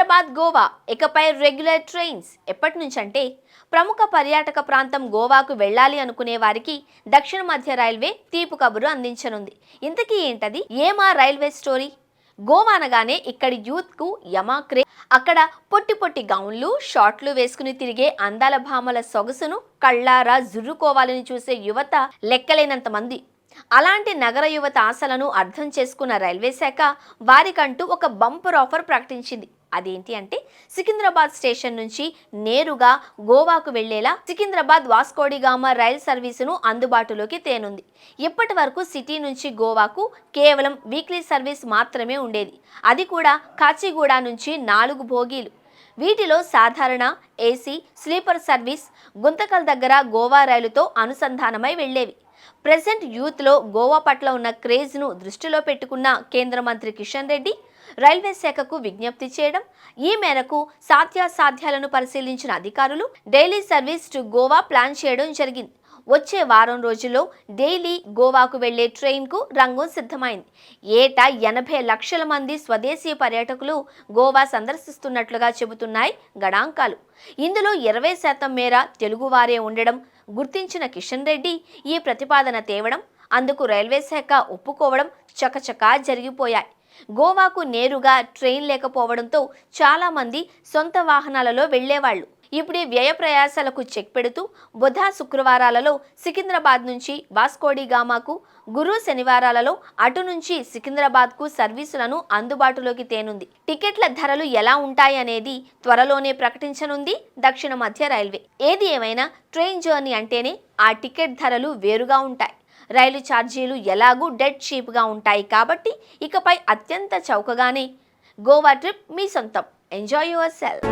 సికింద్రాబాద్ గోవా ఇకపై regular trains. ఎప్పటి నుంచంటే ప్రముఖ పర్యాటక ప్రాంతం గోవాకు వెళ్ళాలి అనుకునే వారికి దక్షిణ మధ్య రైల్వే తీపు కబురు అందించనుంది. ఇంతకీ ఏంటది? ఏమా రైల్వే స్టోరీ? గోవా అనగానే ఇక్కడి యూత్కు యమాక్రే అక్కడ పొట్టి పొట్టి గౌన్లు షార్ట్లు వేసుకుని తిరిగే అందాల భామల సొగసును కళ్ళారా జుర్రుకోవాలని చూసే యువత లెక్కలేనంత మంది. అలాంటి నగర యువత ఆశలను అర్థం చేసుకున్న రైల్వే శాఖ వారికంటూ ఒక బంపర్ ఆఫర్ ప్రకటించింది. అదేంటి అంటే సికింద్రాబాద్ స్టేషన్ నుంచి నేరుగా గోవాకు వెళ్ళేలా సికింద్రాబాద్ వాస్కోడిగామా రైల్ సర్వీసును అందుబాటులోకి తేనుంది. ఇప్పటి వరకు సిటీ నుంచి గోవాకు కేవలం వీక్లీ సర్వీస్ మాత్రమే ఉండేది. అది కూడా కాచిగూడ నుంచి నాలుగు భోగీలు. వీటిలో సాధారణ ఏసీ స్లీపర్ సర్వీస్ గుంతకల్ దగ్గర గోవా రైలుతో అనుసంధానమై వెళ్ళేవి. ప్రెసెంట్ యూత్లో గోవా పట్ల ఉన్న క్రేజ్ను దృష్టిలో పెట్టుకున్న కేంద్ర మంత్రి కిషన్ రెడ్డి రైల్వే శాఖకు విజ్ఞప్తి చేయడం ఈ మేరకు సాధ్యాసాధ్యాలను పరిశీలించిన అధికారులు daily service to Goa plan చేయడం జరిగింది. వచ్చే వారం రోజుల్లో డైలీ గోవాకు వెళ్ళే ట్రైన్కు రంగం సిద్ధమైంది. ఏటా ఎనభై లక్షల మంది స్వదేశీ పర్యాటకులు గోవా సందర్శిస్తున్నట్లుగా చెబుతున్నాయి గణాంకాలు. ఇందులో ఇరవై శాతం మేర తెలుగువారే ఉండడం గుర్తించిన కిషన్ రెడ్డి ఈ ప్రతిపాదన తేవడం అందుకు రైల్వే శాఖ ఒప్పుకోవడం చకచకా జరిగిపోయాయి. గోవాకు నేరుగా ట్రైన్ లేకపోవడంతో చాలామంది సొంత వాహనాలలో వెళ్ళేవాళ్ళు ఇప్పుడు వ్యయ ప్రయాసాలకు చెక్ పెడుతూ బుధ శుక్రవారాలలో సికింద్రాబాద్ నుంచి వాస్కోడిగామాకు గురు శనివారాలలో అటు నుంచి సికింద్రాబాద్కు సర్వీసులను అందుబాటులోకి తేనుంది. టికెట్ల ధరలు ఎలా ఉంటాయి అనేది త్వరలోనే ప్రకటించనుంది దక్షిణ మధ్య రైల్వే. ఏది ఏమైనా ట్రైన్ జర్నీ అంటేనే ఆ టికెట్ ధరలు వేరుగా ఉంటాయి. రైలు ఛార్జీలు ఎలాగూ డెడ్ చీప్గా ఉంటాయి కాబట్టి ఇకపై అత్యంత చౌకగానే గోవా ట్రిప్ మీ సొంతం. Enjoy your self